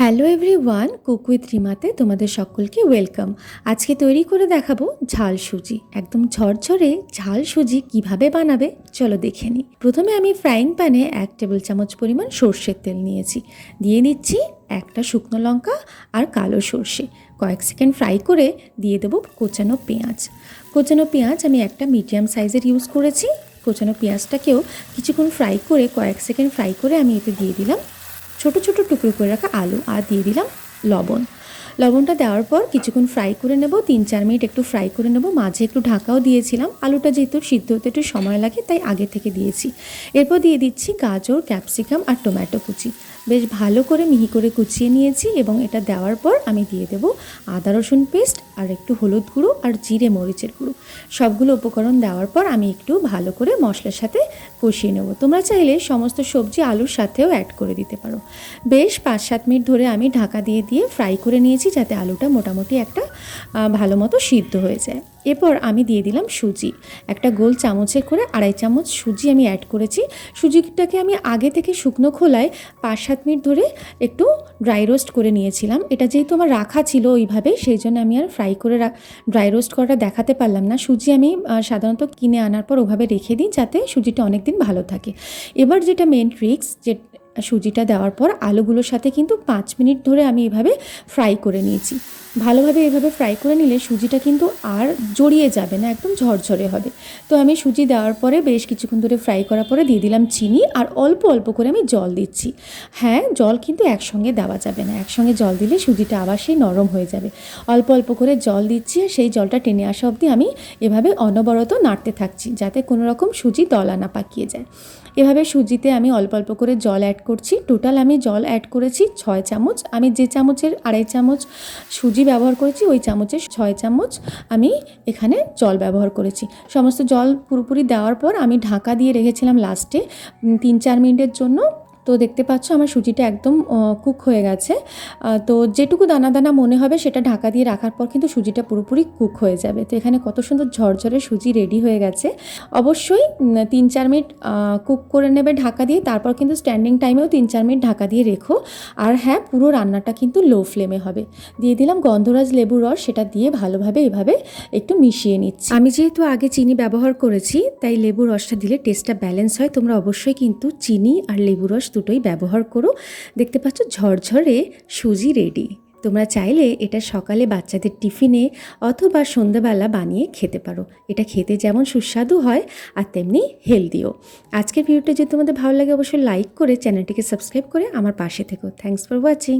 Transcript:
Hello everyone cook with রিমাতে তোমাদের সকলকে ওয়েলকাম আজকে তৈরি করে দেখাবো ঝাল সুজি। একদম ঝরঝরে ঝাল সুজি কীভাবে বানাবে, চলো দেখে নিই। প্রথমে আমি ফ্রাইং প্যানে এক টেবিল চামচ পরিমাণ সর্ষের তেল নিয়েছি। দিয়ে দিচ্ছি একটা শুকনো লঙ্কা আর কালো সর্ষে। কয়েক সেকেন্ড ফ্রাই করে দিয়ে দেবো কোচানো পেঁয়াজ। কোচানো পেঁয়াজ আমি একটা মিডিয়াম সাইজের ইউজ করেছি। কোচানো পেঁয়াজটাকেও কিছুক্ষণ ফ্রাই করে কয়েক সেকেন্ড ফ্রাই করে আমি এতে দিয়ে দিলাম ছোট ছোট টুকরো করে রাখা আলু আর দিয়ে দিলাম লবণ। লবণটা দেওয়ার পর কিছুক্ষণ ফ্রাই করে নেব, তিন চার মিনিট একটু ফ্রাই করে নেব। মাঝে একটু ঢাকাও দিয়েছিলাম। আলুটা যেহেতু সিদ্ধ হতে একটু সময় লাগে, তাই আগে থেকে দিয়েছি। এরপর দিয়ে দিচ্ছি গাজর, ক্যাপসিকাম আর টমেটো কুচি। বেশ ভালো করে মিহি করে কুচিয়ে নিয়েছি এবং এটা দেওয়ার পর আমি দিয়ে দেব আদা রসুন পেস্ট আর একটু হলুদ গুঁড়ো আর জিরে মরিচের গুঁড়ো। সবগুলো উপকরণ দেওয়ার পর আমি একটু ভালো করে মশলার সাথে কষিয়ে নেব। তোমরা চাইলে সমস্ত সবজি আলুর সাথেও অ্যাড করে দিতে পারো। বেশ পাঁচ সাত মিনিট ধরে আমি ঢাকা দিয়ে দিয়ে ফ্রাই করে নিয়েছি যাতে আলুটা মোটামুটি একটা ভালো মতো সিদ্ধ হয়ে যায়। এরপর আমি দিয়ে দিলাম সুজি। একটা গোল চামচে করে আড়াই চামচ সুজি আমি অ্যাড করেছি। সুজিটাকে আমি আগে থেকে শুকনো খোলায় পাঁচ সাত মিনিট ধরে একটু ড্রাই রোস্ট করে নিয়েছিলাম। এটা যেহেতু আমার রাখা ছিল ওইভাবে, সেই জন্য আমি আর ফ্রাই করে ড্রাই রোস্ট করাটা দেখাতে পারলাম না। সুজি আমি সাধারণত কিনে আনার পর ওভাবে রেখে দিই যাতে সুজিটা অনেক দিন ভালো থাকে। এবার যেটা মেন ট্রিক্স যে সুজিটা দেওয়ার পর আলুগুলোর সাথে কিন্তু পাঁচ মিনিট ধরে আমি এভাবে ফ্রাই করে নিয়েছি। ভালোভাবে এভাবে ফ্রাই করে নিলে সুজিটা কিন্তু আর জড়িয়ে যাবে না, একদম ঝরঝরে হবে। তো আমি সুজি দেওয়ার পরে বেশ কিছুক্ষণ ধরে ফ্রাই করার পরে দিয়ে দিলাম চিনি আর অল্প অল্প করে আমি জল দিচ্ছি। হ্যাঁ জল কিন্তু একসঙ্গে দেওয়া যাবে না, একসঙ্গে জল দিলে সুজিটা আবার সেই নরম হয়ে যাবে। অল্প অল্প করে জল দিচ্ছি আর সেই জলটা টেনে আসা অবধি আমি এভাবে অনবরত নাড়তে থাকছি যাতে কোনো রকম সুজি দলা না পাকিয়ে যায়। এভাবে সুজিতে আমি অল্প অল্প করে জল অ্যাড করছি। টোটাল আমি জল অ্যাড করেছি ছয় চামচ। আমি যে চামচের আড়াই চামচ সুজি ব্যবহার করেছি, ওই চামচের ছয় চামচ আমি এখানে জল ব্যবহার করেছি। সমস্ত জল পুরোপুরি দেওয়ার পর আমি ঢাকা দিয়ে রেখেছিলাম লাস্টে তিন চার মিনিটের জন্য তো দেখতে পাচ্ছ আমার সুজিটা একদম কুক হয়ে গেছে। তো যেটুকু দানা দানা মনে হবে সেটা ঢাকা দিয়ে রাখার পর কিন্তু সুজিটা পুরোপুরি কুক হয়ে যাবে। তো এখানে কত সুন্দর ঝরঝরে সুজি রেডি হয়ে গেছে। অবশ্যই তিন চার মিনিট কুক করে নেবে ঢাকা দিয়ে, তারপর কিন্তু স্ট্যান্ডিং টাইমেও তিন চার মিনিট ঢাকা দিয়ে রেখো। আর হ্যাঁ পুরো রান্নাটা কিন্তু লো ফ্লেমে হবে। দিয়ে দিলাম গন্ধরাজ লেবুর রস, সেটা দিয়ে ভালোভাবে এভাবে একটু মিশিয়ে নিচ্ছি। আমি যেহেতু আগে চিনি ব্যবহার করেছি, তাই লেবুর রসটা দিলে টেস্টটা ব্যালেন্স হয়। তোমরা অবশ্যই কিন্তু চিনি আর লেবু রস দুটোই ব্যবহার করো। দেখতে পাচ্ছ ঝরঝরে সুজি রেডি তোমরা চাইলে এটা সকালে বাচ্চাদের টিফিনে অথবা সন্ধ্যাবেলা বানিয়ে খেতে পারো। এটা খেতে যেমন সুস্বাদু হয় আর তেমনি হেলদিও আজকের ভিডিওটা যদি তোমাদের ভালো লাগে, অবশ্যই লাইক করে চ্যানেলটিকে সাবস্ক্রাইব করে আমার পাশে থেকো। Thanks for watching